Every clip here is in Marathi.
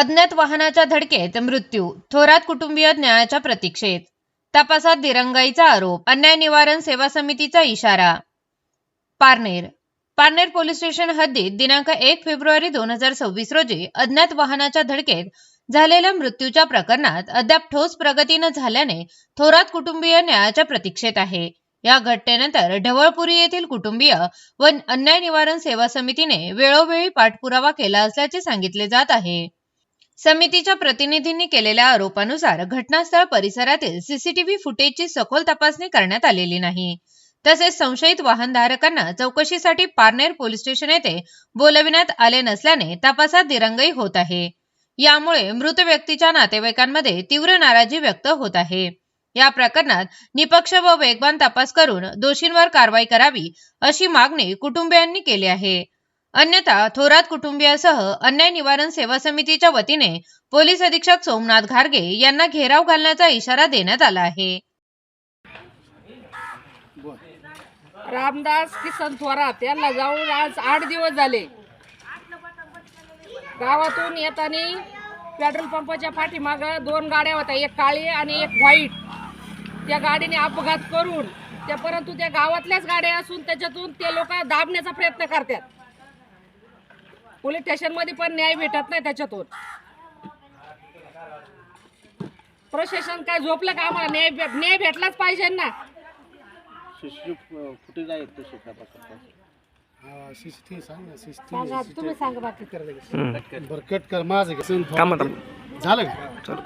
अज्ञात वाहनाच्या धडकेत मृत्यू थोरात कुटुंबीय न्यायाच्या प्रतीक्षेत. तपासात दिरंगाईचा आरोप अन्याय निवारण सेवा समितीचा इशारा. पारनेर पारनेर पोलीस स्टेशन हद्दीत दिनांक एक फेब्रुवारी दोन हजार सव्वीस रोजी अज्ञात वाहनाच्या धडकेत झालेल्या मृत्यूच्या प्रकरणात अद्याप ठोस प्रगती न झाल्याने थोरात कुटुंबीय न्यायाच्या प्रतीक्षेत आहे. या घटनेनंतर ढवळपुरी येथील कुटुंबीय व अन्याय निवारण सेवा समितीने वेळोवेळी पाठपुरावा केला असल्याचे सांगितले जात आहे. समितीच्या प्रतिनिधींनी केलेल्या आरोपानुसार घटनास्थळ परिसरातील सीसीटीव्ही फुटेजची सखोल तपासणी करण्यात आलेली नाही. तसेच संशयित वाहनधारकांना चौकशीसाठी पारनेर पोलीस स्टेशन येथे बोलविण्यात आले नसल्याने तपासात दिरंगाई होत आहे. यामुळे मृत व्यक्तीच्या नातेवाईकांमध्ये तीव्र नाराजी व्यक्त होत आहे. या प्रकरणात निपक्ष व वेगवान तपास करून दोषींवर कारवाई करावी अशी मागणी कुटुंबियांनी केली आहे. अन्यथा थोरात कुटुंबियासह अन्याय निवारण सेवा समितीच्या वतीने पोलीस अधीक्षक सोमनाथ घारगे यांना घेराव घालण्याचा इशारा देण्यात आला आहे. रामदास किसन थोरात यांना जाऊन आज आठ दिवस झाले. गावातून येताना पेट्रोल पंपाच्या पाठीमाग दोन गाड्या होत्या एक काळी आणि एक व्हाईट. त्या गाडीने अपघात करून त्या परंतु त्या गावातल्याच गाड्या असून त्याच्यातून ते लोक दाबण्याचा प्रयत्न करतात. पोलीस स्टेशनमध्ये पण न्याय भेटत नाही त्याच्यातून. प्रशासन काय झोपलं का आम्हाला? न्याय भे- न्याय भेटलाच पाहिजे ना. शिशु सीसीटीव्ही सांग ना सांगा तुम्ही सांगा बाकी. सीसीटीव्ही बरं कट कर. माझं किसन थोरात झालं का?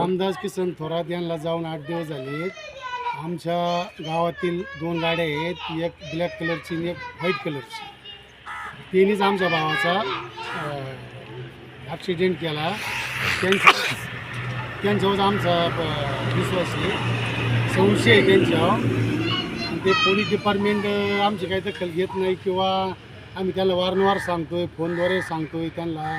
रामदास किसन थोरात यांना जाऊन आठ दिवस झाले. आमच्या गावातील दोन गाड्या आहेत. एक ब्लॅक कलरची आणि एक व्हाईट कलरची. तिन्हीच आमच्या भावाचा ॲक्सिडेंट केला. त्यांच्या त्यांच्यावर आमचा विश्वास आहे. संशय आहे त्यांच्यावर. आणि ते पोलीस डिपार्टमेंट आमची काही दखल घेत नाही किंवा आम्ही त्याला वारंवार सांगतो आहे फोनद्वारे सांगतो आहे त्यांना.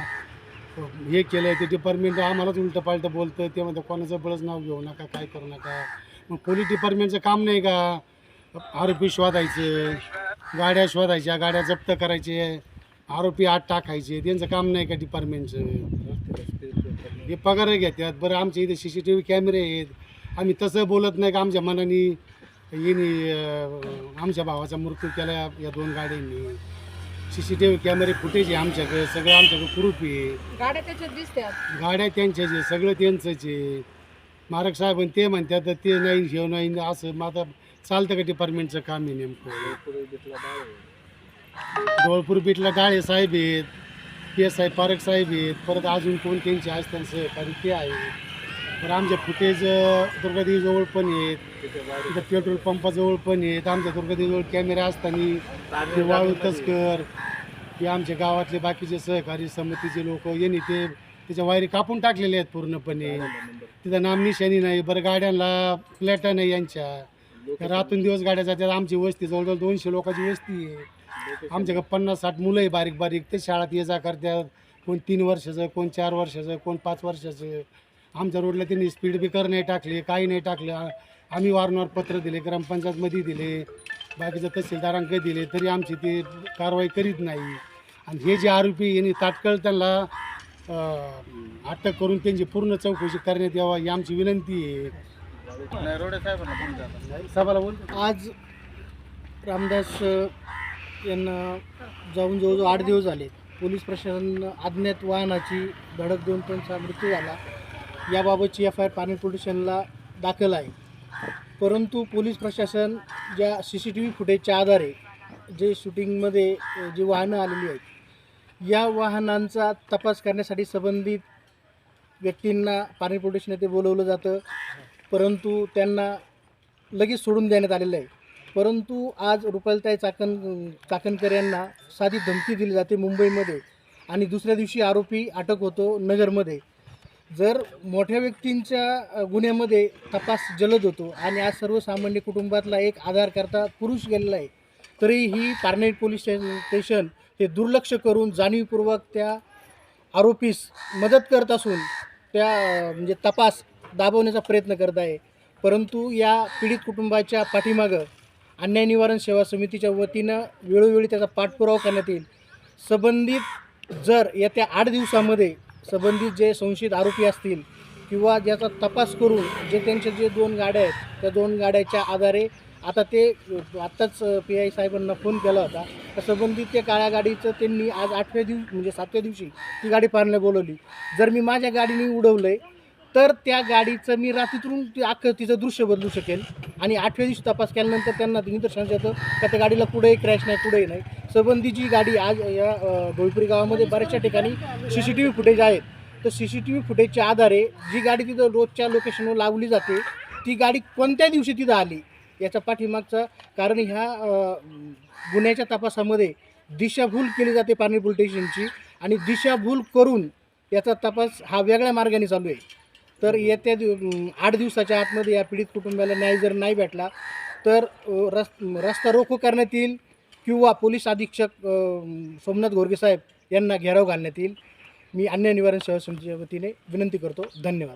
हे केलं आहे ते डिपार्टमेंट आम्हालाच उलटं पालटं बोलतं ते म्हणतं कोणाचं बळच नाव घेऊ नका काय करू नका. मग पोलीस डिपार्टमेंटचं काम नाही का? आरोपी शोधायचं. गाड्या शोधायच्या गाड्या जप्त करायचे आरोपी आत टाकायचे त्यांचं काम नाही का डिपार्टमेंटचं हे पगार घेतात. बरं आमच्या इथे सी सी टी व्ही कॅमेरे आहेत. आम्ही तसं बोलत नाही का आमच्या मनाने? येणे आमच्या भावाचा मृत्यू केला या- दोन गाड्यांनी. सी सी टी व्ही कॅमेरे फुटेज आहे आमच्याकडे. सगळं आमच्याकडे प्रूफ आहे. गाड्या त्याच्यात दिसतात. गाड्या त्यांच्याच आहे सगळं त्यांचंच आहे. मारक साहेब ते म्हणतात तर ते नाही हे नाही असं आता चालतं का डिपार्टमेंटचं काम आहे नेमकं? डोळपूर बीटला डाळे साहेब आहेत. पी एस आय पारक साहेब आहेत. परत अजून कोण त्यांचे असतात सहकारी ते आहे. तर आमच्या फुटेज दुर्गादेवीजवळ पण आहेत. तिथं पेट्रोल पंपाजवळ पण आहेत. आमच्या दुर्गादेवीजवळ कॅमेरा असताना ते वाळू तस्कर ते आमच्या गावातले बाकीचे सहकारी समितीचे लोक यांनी ते त्याच्या वायरी कापून टाकलेले आहेत पूर्णपणे. तिथं नामनिशाणी नाही. बरं गाड्यांना प्लॅटा नाही यांच्या. रातून दिवस गाड्या जातात. आमची वस्ती जवळजवळ दोनशे लोकांची वस्ती आहे. आमच्याकडे पन्नास साठ मुलं आहे बारीक बारीक. ते शाळेत ये जा करतात. कोण तीन वर्षाचं कोण चार वर्षाचं कोण पाच वर्षाचं. आमच्या रोडला त्यांनी स्पीड ब्रेकर नाही टाकले काही नाही टाकलं. आम्ही वारंवार पत्र दिले ग्रामपंचायतमध्ये दिले. बाकीचं तहसीलदारांकडे दिले. तरी आमची ते कारवाई करीत नाही. आणि हे जे आरोपी यांनी तात्काळ त्यांना अटक करून त्यांची पूर्ण चौकशी करण्यात यावा ही आमची विनंती आहे. आज रामदास यांना जाऊन जवळजवळ आठ दिवस झाले. पोलीस प्रशासन अज्ञात वाहनाची धडक देऊन त्यांचा मृत्यू झाला. याबाबतची एफ आय आर पाणी पोलीस दाखल आहे. परंतु पोलीस प्रशासन ज्या सी सी टी व्ही फुटेजच्या आधारे जे शूटिंगमध्ये जी वाहनं आलेली आहेत या वाहनांचा तपास करण्यासाठी संबंधित व्यक्तींना पाणी पोलीस येथे बोलवलं जातं. परंतु त्यांना लगेच सोडून देण्यात आलेलं आहे. परंतु आज रुपालताई चाकण चाकणकर यांना साधी धमकी दिली जाते मुंबईमध्ये आणि दुसऱ्या दिवशी आरोपी अटक होतो नगरमध्ये. जर मोठ्या व्यक्तींच्या गुन्ह्यामध्ये तपास जलद होतो आणि आज सर्वसामान्य कुटुंबातला एक आधारकर्ता पुरुष गेलेला आहे तरीही पारनेर पोलीस स्टेशन हे दुर्लक्ष करून जाणीवपूर्वक त्या आरोपीस मदत करत असून त्या म्हणजे तपास दाबवण्याचा प्रयत्न करत आहे. परंतु या पीडित कुटुंबाच्या पाठीमागं अन्याय निवारण सेवा समितीच्या वतीनं वेळोवेळी त्याचा पाठपुरावा करण्यात येईल. संबंधित जर येत्या आठ दिवसामध्ये संबंधित जे संशयित आरोपी असतील किंवा ज्याचा तपास करून जे त्यांचे जे दोन गाड्या आहेत त्या दोन गाड्याच्या आधारे आता ते आत्ताच पी आय साहेबांना फोन केला होता. तर संबंधित त्या काळ्या गाडीचं त्यांनी आज आठव्या दिवशी म्हणजे सातव्या दिवशी ती गाडी पाहायला बोलवली. जर मी माझ्या गाडीने उडवलं आहे तर त्या गाडीचं मी रात्रीतून ते अख्खं तिचं दृश्य बदलू शकेल. आणि आठव्या दिवशी तपास केल्यानंतर त्यांना ते निदर्शनास येतं का त्या गाडीला कुठेही क्रॅश नाही कुठेही नाही. संबंधीची गाडी आज या अ, गावामध्ये बऱ्याचशा ठिकाणी C C T V footage आहेत. तर सी सी टी व्ही फुटेजच्या आधारे जी गाडी तिथं रोजच्या लोकेशनवर लावली जाते ती गाडी कोणत्या दिवशी तिथं आली याचा पाठीमागचं कारण ह्या गुन्ह्याच्या तपासामध्ये दिशाभूल केली जाते पाणी पोलीस स्टेशनची आणि दिशाभूल करून याचा तपास हा वेगळ्या मार्गाने चालू आहे. तर येत्या दिव आठ दिवसाच्या आतमध्ये या पीडित कुटुंबाला न्याय जर नाही भेटला तर रस् रस रस्ता रोको करण्यात येईल किंवा पोलीस अधीक्षक सोमनाथ गोरगे साहेब यांना घेराव घालण्यात येईल. मी अन्य निवारण सेवा समितीच्या वतीने विनंती करतो. धन्यवाद.